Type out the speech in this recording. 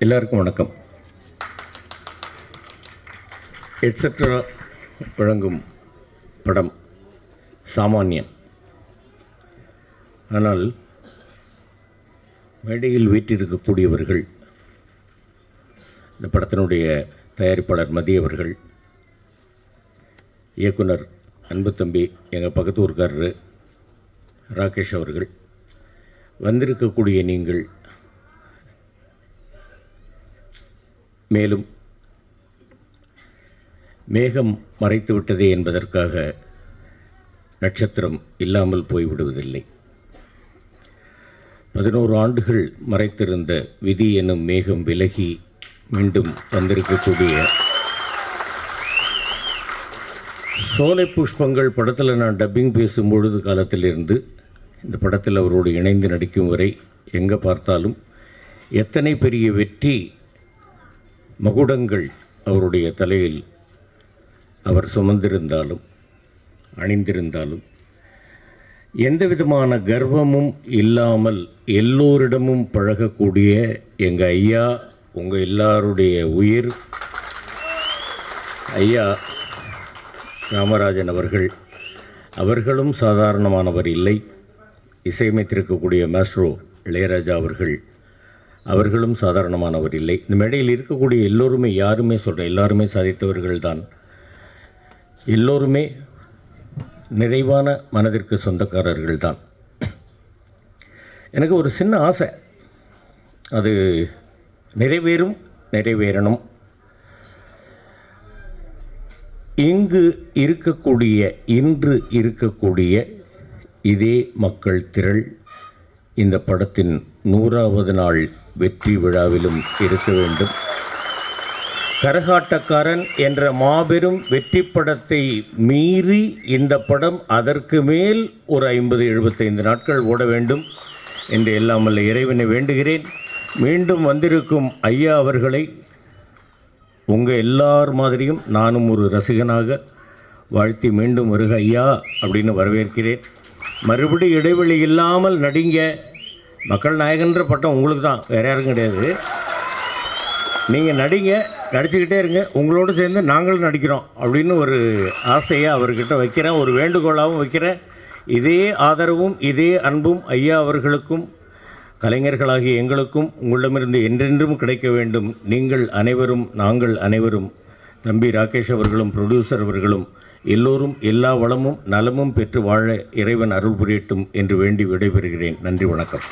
எல்லாருக்கும் வணக்கம். எட்ஸெட்ரா வழங்கும் படம் சாமானியன் ஆனால் மேடையில் வீற்றிருக்கக்கூடியவர்கள் இந்த படத்தினுடைய தயாரிப்பாளர் மதி அவர்கள் இயக்குனர் அன்பு தம்பி எங்கள் பக்கத்து ஊர்க்காரர் ராகேஷ் அவர்கள் வந்திருக்கக்கூடிய நீங்கள் மேலும் மேகம் மறைத்து விட்டதே என்பதற்காக நட்சத்திரம் இல்லாமல் போய்விடுவதில்லை. பதினோரு ஆண்டுகள் மறைத்திருந்த விதி எனும் மேகம் விலகி மீண்டும் வந்திருக்கக்கூடிய சோலை புஷ்பங்கள் படத்தில் நான் டப்பிங் பேசும் பொழுது காலத்திலிருந்து இந்த படத்தில் அவரோடு இணைந்து நடிக்கும் வரை எங்கே பார்த்தாலும் எத்தனை பெரிய வெற்றி மகுடங்கள் அவருடைய தலையில் அவர் சுமந்திருந்தாலும் அணிந்திருந்தாலும் எந்த விதமான கர்வமும் இல்லாமல் எல்லோரிடமும் பழகக்கூடிய எங்கள் ஐயா உங்கள் எல்லாருடைய உயிர். ஐயா ராமராஜன் அவர்கள் அவர்களும் சாதாரணமானவர் இல்லை. இசையமைத்திருக்கக்கூடிய மாஸ்ட்ரோ இளையராஜா அவர்கள் அவர்களும் சாதாரணமானவர் இல்லை. இந்த மேடையில் இருக்கக்கூடிய எல்லோருமே யாருமே சொல்கிறேன் எல்லாருமே சாதித்தவர்கள் தான் எல்லோருமே நிறைவான மனதிற்கு சொந்தக்காரர்கள் தான் எனக்கு ஒரு சின்ன ஆசை. அது நிறைவேறும் நிறைவேறணும். இங்கு இருக்கக்கூடிய இன்று இருக்கக்கூடிய இதே மக்கள் திரள். இந்த படத்தின் நூறாவது நாள் வெற்றி விழாவிலும் இருக்க வேண்டும். கரகாட்டக்காரன் என்ற மாபெரும் வெற்றி படத்தை மீறி இந்த படம் அதற்கு மேல் ஒரு ஐம்பது எழுபத்தைந்து நாட்கள் ஓட வேண்டும் என்று எல்லாம் வல்ல இறைவனை வேண்டுகிறேன். மீண்டும் வந்திருக்கும் ஐயா அவர்களை உங்கள் எல்லார் மாதிரியும் நானும் ஒரு ரசிகனாக வாழ்த்தி மீண்டும் வருக ஐயா அப்படின்னு வரவேற்கிறேன். மறுபடி இடைவெளி இல்லாமல் நடிங்க. மக்கள் நாயகன்ற பட்டம் உங்களுக்கு தான் வேறு யாரும் கிடையாது. நீங்கள் நடிங்க நடிச்சுக்கிட்டே இருங்க. உங்களோடு சேர்ந்து நாங்களும் நடிக்கிறோம் அப்படின்னு ஒரு ஆசையை அவர்கிட்ட வைக்கிறேன். ஒரு வேண்டுகோளாகவும் வைக்கிறேன். இதே ஆதரவும் இதே அன்பும் ஐயா அவர்களுக்கும் கலைஞர்களாகிய எங்களுக்கும் உங்களிடமிருந்து என்றென்றும் கிடைக்க வேண்டும். நீங்கள் அனைவரும் நாங்கள் அனைவரும் தம்பி ராகேஷ் அவர்களும் ப்ரொடியூசர் அவர்களும் எல்லோரும் எல்லா வளமும் நலமும் பெற்று வாழ இறைவன் அருள் புரியட்டும் என்று வேண்டி விடைபெறுகிறேன். நன்றி வணக்கம்.